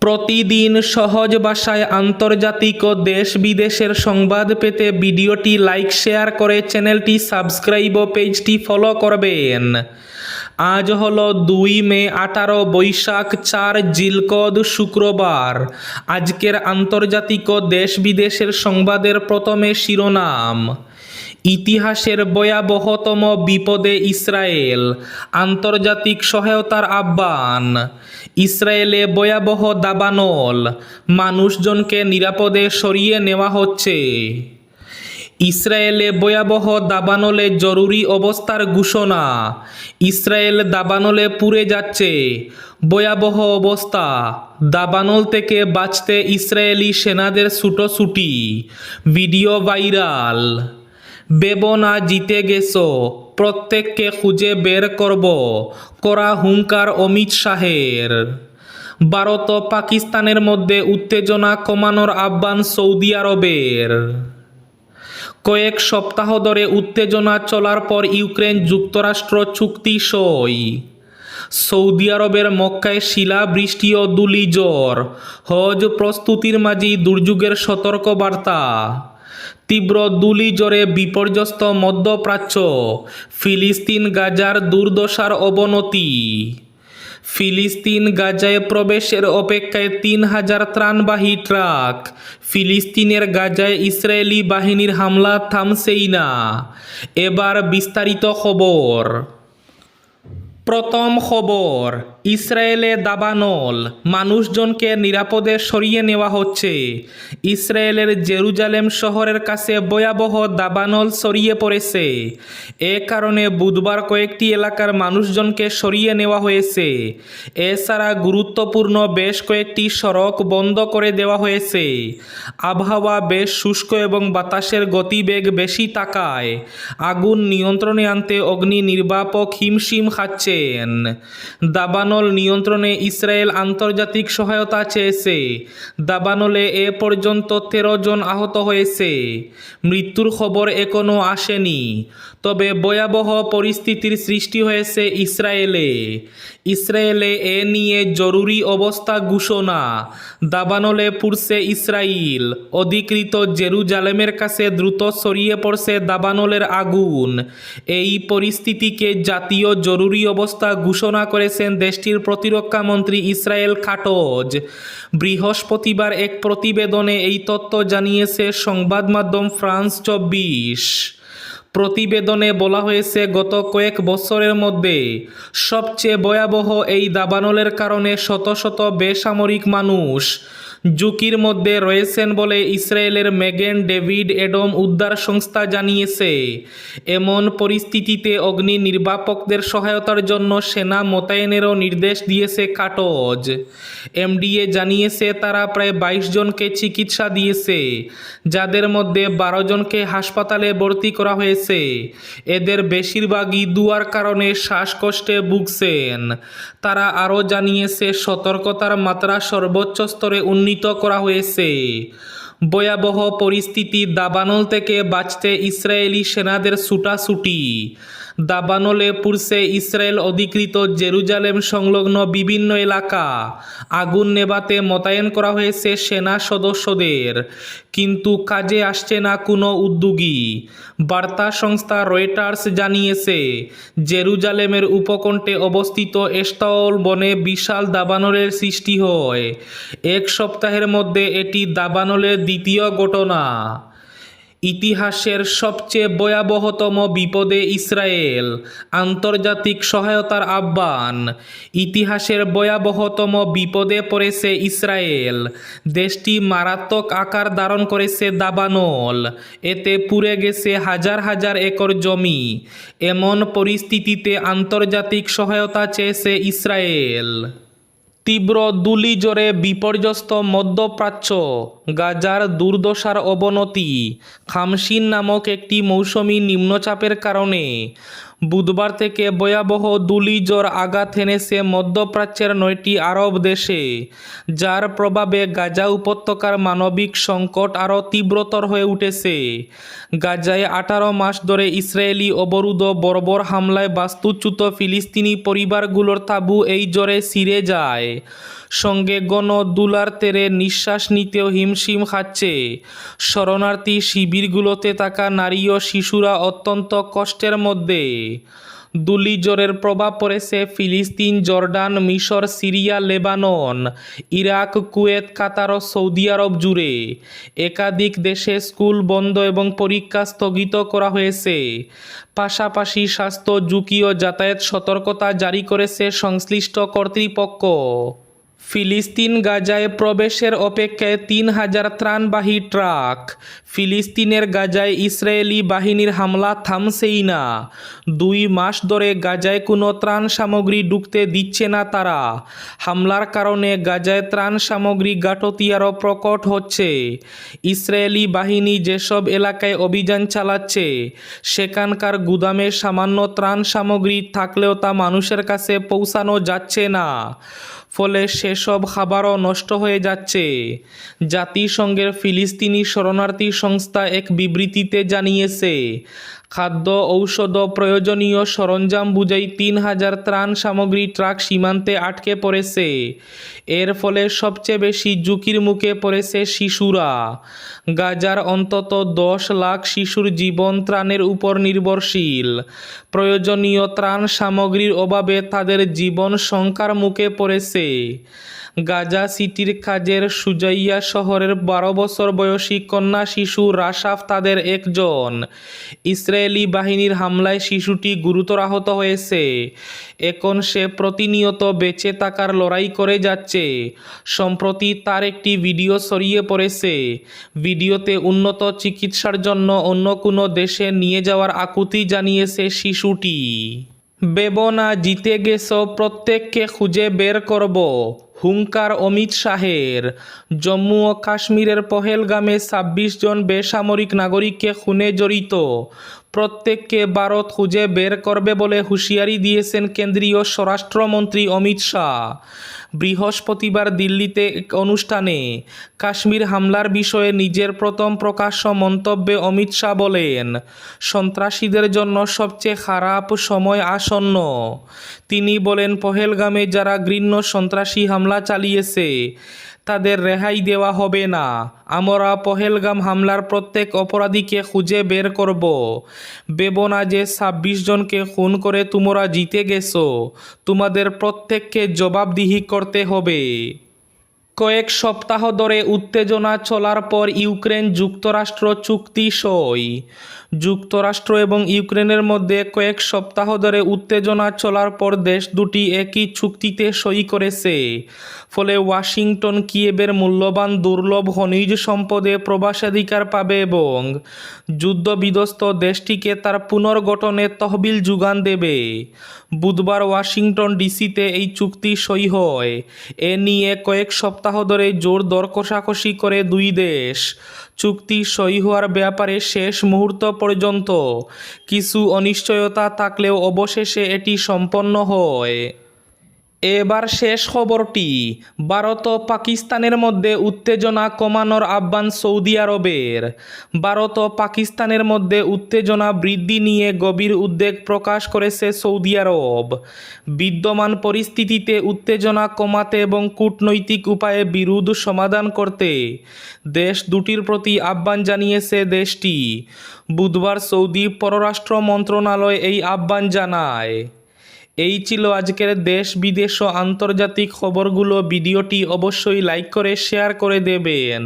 প্রতিদিন সহজ ভাষায় আন্তর্জাতিক ও দেশ বিদেশের সংবাদ পেতে ভিডিওটি লাইক, শেয়ার করে চ্যানেলটি সাবস্ক্রাইব ও পেজটি ফলো করবেন। আজ হল দুই মে আঠারো, বৈশাখ চার, জিলকদ শুক্রবার। আজকের আন্তর্জাতিক ও দেশ বিদেশের সংবাদের প্রথমে শিরোনাম। ইতিহাসের ভয়াবহতম বিপদে ইসরায়েল, আন্তর্জাতিক সহায়তার আহ্বান। ইসরায়েলে ভয়াবহ দাবানল, মানুষজনকে নিরাপদে সরিয়ে নেওয়া হচ্ছে। ইসরায়েলে ভয়াবহ দাবানলে জরুরি অবস্থার ঘোষণা। ইসরায়েল দাবানলে পুড়ে যাচ্ছে। ভয়াবহ অবস্থা। দাবানল থেকে বাঁচতে ইসরায়েলি সেনাদের ছুটোছুটি। Video viral. বেবনা জিতে গেছো, প্রত্যেককে খুঁজে বের করব, করা হুঙ্কার অমিত শাহের। ভারত ও পাকিস্তানের মধ্যে উত্তেজনা কমানোর আহ্বান সৌদি আরবের। কয়েক সপ্তাহ ধরে উত্তেজনা চলার পর ইউক্রেন যুক্তরাষ্ট্র চুক্তি সই। সৌদি আরবের মক্কায় শিলা বৃষ্টি ও দুলিজ্বর হজ প্রস্তুতির মাঝেই দুর্যোগের সতর্ক বার্তা তীব্র দুলিজ্বরে বিপর্যস্ত মধ্যপ্রাচ্য, ফিলিস্তিন গাজার দুর্দশার অবনতি। ফিলিস্তিন গাজায় প্রবেশের অপেক্ষায় তিন হাজার ত্রাণবাহী ট্রাক, ফিলিস্তিনের গাজায় ইসরায়েলি বাহিনীর হামলা থামছেই না। এবার বিস্তারিত খবর। প্রথম খবর ইসরায়েলে দাবানল, মানুষজনকে নিরাপদে সরিয়ে নেওয়া হচ্ছে। ইসরায়েলের জেরুজালেম শহরের কাছে ভয়াবহ দাবানল সরিয়ে পড়েছে। এ কারণে বুধবার কয়েকটি এলাকার মানুষজনকে সরিয়ে নেওয়া হয়েছে। এছাড়া গুরুত্বপূর্ণ বেশ কয়েকটি সড়ক বন্ধ করে দেওয়া হয়েছে। আবহাওয়া বেশ শুষ্ক এবং বাতাসের গতিবেগ বেশি তাকায় আগুন নিয়ন্ত্রণে আনতে অগ্নি নির্বাপক হিমশিম খাচ্ছেন। দাবানল নিয়ন্ত্রণে ইসরায়েল আন্তর্জাতিক সহায়তা চেয়েছে। দাবানলে এ পর্যন্ত তেরো জন আহত হয়েছে। মৃত্যুর খবর এখনও আসেনি। তবে ভয়াবহ পরিস্থিতির সৃষ্টি হয়েছে ইসরায়েলে। ইসরায়েলে এ নিয়ে জরুরি অবস্থা ঘোষণা। দাবানলে পুরছে ইসরায়েল। অধিকৃত জেরুজালেমের কাছে দ্রুত ছড়িয়ে পড়ছে দাবানলের আগুন। এই পরিস্থিতিকে জাতীয় জরুরি অবস্থা ঘোষণা করেছেন দেশটির প্রতিরক্ষা মন্ত্রী ইসরায়েল খাটোজ। বৃহস্পতিবার এক প্রতিবেদনে এই তথ্য জানিয়েছে সংবাদ মাধ্যম ফ্রান্স চব্বিশ। প্রতিবেদনে বলা হয়েছে, গত কয়েক বছরের মধ্যে সবচেয়ে ভয়াবহ এই দাবানলের কারণে শত শত বেসামরিক মানুষ ঝুঁকির মধ্যে রয়েছেন বলে ইসরায়েলের মেগেন ডেভিড এডম উদ্ধার সংস্থা জানিয়েছে। এমন পরিস্থিতিতে অগ্নি নির্বাপকদের সহায়তার জন্য সেনা মোতায়েনেরও নির্দেশ দিয়েছে কাটজ। এমডিএ জানিয়েছে, তারা প্রায় বাইশ জনকে চিকিৎসা দিয়েছে, যাদের মধ্যে বারো জনকে হাসপাতালে ভর্তি করা হয়েছে। এদের বেশিরভাগই দুয়ার কারণে শ্বাসকষ্টে ভুগছেন। তারা আরও জানিয়েছে, সতর্কতার মাত্রা সর্বোচ্চ স্তরে উন্নীত করা হয়েছে। ভয়াবহ পরিস্থিতি দাবানল থেকে বাঁচতে ইসরায়েলি সেনাদের ছুটাছুটি। দাবানলে পুরছে ইসরায়েল অধিকৃত জেরুজালেম সংলগ্ন বিভিন্ন এলাকা। আগুন নেভাতে মোতায়েন করা হয়েছে সেনা সদস্যদের। কিন্তু কাজে আসছে না কোনো উদ্যোগী বার্তা সংস্থা রয়টার্স জানিয়েছে, জেরুজালেমের উপকণ্ঠে অবস্থিত এস্তাওল বনে বিশাল দাবানলের সৃষ্টি হয়। এক সপ্তাহের মধ্যে এটি দাবানলের দ্বিতীয় ঘটনা। ইতিহাসের সবচেয়ে ভয়াবহতম বিপদে ইসরায়েল, আন্তর্জাতিক সহায়তার আহ্বান। ইতিহাসের ভয়াবহতম বিপদে পড়েছে ইসরায়েল। দেশটি মারাত্মক আকার ধারণ করেছে দাবানল। এতে পুড়ে গেছে হাজার হাজার একর জমি। এমন পরিস্থিতিতে আন্তর্জাতিক সহায়তা চেয়েছে ইসরায়েল। তীব্র দুলিজ্বরে বিপর্যস্ত মধ্যপ্রাচ্য গাজার দুর্দশার অবনতি। খামসিন নামক একটি মৌসুমি নিম্নচাপের কারণে বুধবার থেকে ভয়াবহ দুলিজ্বর আঘাত এনেছে মধ্যপ্রাচ্যের নয়টি আরব দেশে, যার প্রভাবে গাজা উপত্যকার মানবিক সংকট আরও তীব্রতর হয়ে উঠেছে। গাজায় আঠারো মাস ধরে ইসরায়েলি অবরুদ্ধ বর্বর হামলায় বাস্তুচ্যুত ফিলিস্তিনি পরিবারগুলোর তাঁবু এই জ্বরে ছিঁড়ে যায়। সঙ্গে গণ দুলার তেরে নিঃশ্বাস নিতেও হিমশিম খাচ্ছে। শরণার্থী শিবিরগুলোতে থাকা নারী ও শিশুরা অত্যন্ত কষ্টের মধ্যে। দুলি জ্বরের প্রভাব পড়েছে ফিলিস্তিন, জর্ডান, মিশর, Syria, Lebanon, Iraq, Kuwait, Qatar ও সৌদি আরব জুড়ে। একাধিক দেশে স্কুল বন্ধ এবং পরীক্ষা স্থগিত করা হয়েছে। পাশাপাশি স্বাস্থ্য ঝুঁকি ও যাতায়াত সতর্কতা জারি করেছে সংশ্লিষ্ট কর্তৃপক্ষ। ফিলিস্তিন গাজায় প্রবেশের অপেক্ষায় তিন হাজার ত্রাণবাহী ট্রাক। ফিলিস্তিনের গাজায় ইসরায়েলি বাহিনীর হামলা থামছেই না। দুই মাস ধরে গাজায় কোনো ত্রাণ সামগ্রী ঢুকতে দিচ্ছে না তারা। হামলার কারণে গাজায় ত্রাণ সামগ্রী গাটতি আরও প্রকট হচ্ছে। ইসরায়েলি বাহিনী যেসব এলাকায় অভিযান চালাচ্ছে, সেখানকার গুদামে সামান্য ত্রাণ সামগ্রী থাকলেও তা মানুষের কাছে পৌঁছানো যাচ্ছে না। ফলে সেসব খাবারও নষ্ট হয়ে যাচ্ছে। জাতিসংঘের ফিলিস্তিনি শরণার্থী সংস্থা এক বিবৃতিতে জানিয়েছে খাদ্য, ঔষধ, প্রয়োজনীয় সরঞ্জাম বুঝাই তিন হাজার ত্রাণ সামগ্রী ট্রাক সীমান্তে আটকে পড়েছে। এর ফলে সবচেয়ে বেশি ঝুঁকির মুখে পড়েছে শিশুরা। গাজার অন্তত দশ লাখ শিশুর জীবন ত্রাণের উপর নির্ভরশীল। প্রয়োজনীয় ত্রাণ সামগ্রীর অভাবে তাদের জীবন শঙ্কার মুখে পড়েছে। গাজা সিটির কাজের সুজাইয়া শহরের বারো বছর বয়সী কন্যা শিশু রাশাফ তাদের একজন। ইসরায়েলি বাহিনীর হামলায় শিশুটি গুরুতর আহত হয়েছে। এখন সে প্রতিনিয়ত বেঁচে থাকার লড়াই করে যাচ্ছে। সম্প্রতি তার একটি ভিডিও ছড়িয়ে পড়েছে। ভিডিওতে উন্নত চিকিৎসার জন্য অন্য কোনো দেশে নিয়ে যাওয়ার আকুতি জানিয়েছে শিশুটি। বেবনা, জিতে গেছ, প্রত্যেককে খুঁজে বের করব। হুঙ্কার অমিত শাহের। জম্মু ও কাশ্মীরের পহেলগামে ছাব্বিশ জন বেসামরিক নাগরিককে খুনে জড়িত। প্রত্যেককে ভারত খুঁজে বের করবে বলে হুঁশিয়ারি দিয়েছেন কেন্দ্রীয় স্বরাষ্ট্রমন্ত্রী অমিত শাহ। বৃহস্পতিবার দিল্লিতে এক অনুষ্ঠানে কাশ্মীর হামলার বিষয়ে নিজের প্রথম প্রকাশ্য মন্তব্যে অমিত শাহ বলেন, সন্ত্রাসীদের জন্য সবচেয়ে খারাপ সময় আসন্ন। তিনি বলেন, পহেলগামে যারা ঘৃণ্য সন্ত্রাসী হামলা চালিয়েছে। তাদের রেহাই দেওয়া হবে না। আমরা পহেলগাম হামলার প্রত্যেক অপরাধীকে খুঁজে বের করব। বেবনা যে ছাব্বিশ জনকে খুন করে তোমরা জিতে গেছো, তোমাদের প্রত্যেককে জবাবদিহি করতে হবে। কয়েক সপ্তাহ ধরে উত্তেজনা চলার পর ইউক্রেন যুক্তরাষ্ট্র চুক্তি সই। যুক্তরাষ্ট্র এবং ইউক্রেনের মধ্যে কয়েক সপ্তাহ ধরে উত্তেজনা চলার পর দেশ দুটি একই চুক্তিতে সই করেছে। ফলে ওয়াশিংটন কিয়েবের মূল্যবান দুর্লভ খনিজ সম্পদে প্রবাসাধিকার পাবে এবং যুদ্ধবিধ্বস্ত দেশটিকে তার পুনর্গঠনে তহবিল যোগান দেবে। বুধবার ওয়াশিংটন ডিসিতে এই চুক্তি সই হয়। এ নিয়ে কয়েক সপ্তাহ ধরে জোর দর কষাকষি করে দুই দেশ। চুক্তি সই হওয়ার ব্যাপারে শেষ মুহূর্ত পর্যন্ত। কিছু অনিশ্চয়তা থাকলেও অবশেষে এটি সম্পন্ন হয়। এবার শেষ খবরটি, ভারত ও পাকিস্তানের মধ্যে উত্তেজনা কমানোর আহ্বান সৌদি আরবের। ভারত ও পাকিস্তানের মধ্যে উত্তেজনা বৃদ্ধি নিয়ে গভীর উদ্বেগ প্রকাশ করেছে সৌদি আরব। বিদ্যমান পরিস্থিতিতে উত্তেজনা কমাতে এবং কূটনৈতিক উপায়ে বিরোধ সমাধান করতে দেশ দুটির প্রতি আহ্বান জানিয়েছে দেশটি। বুধবার সৌদি পররাষ্ট্র মন্ত্রণালয় এই আহ্বান জানায়। এই ছিল আজকের দেশ বিদেশ ও আন্তর্জাতিক খবরগুলো। ভিডিওটি অবশ্যই লাইক করে শেয়ার করে দেবেন।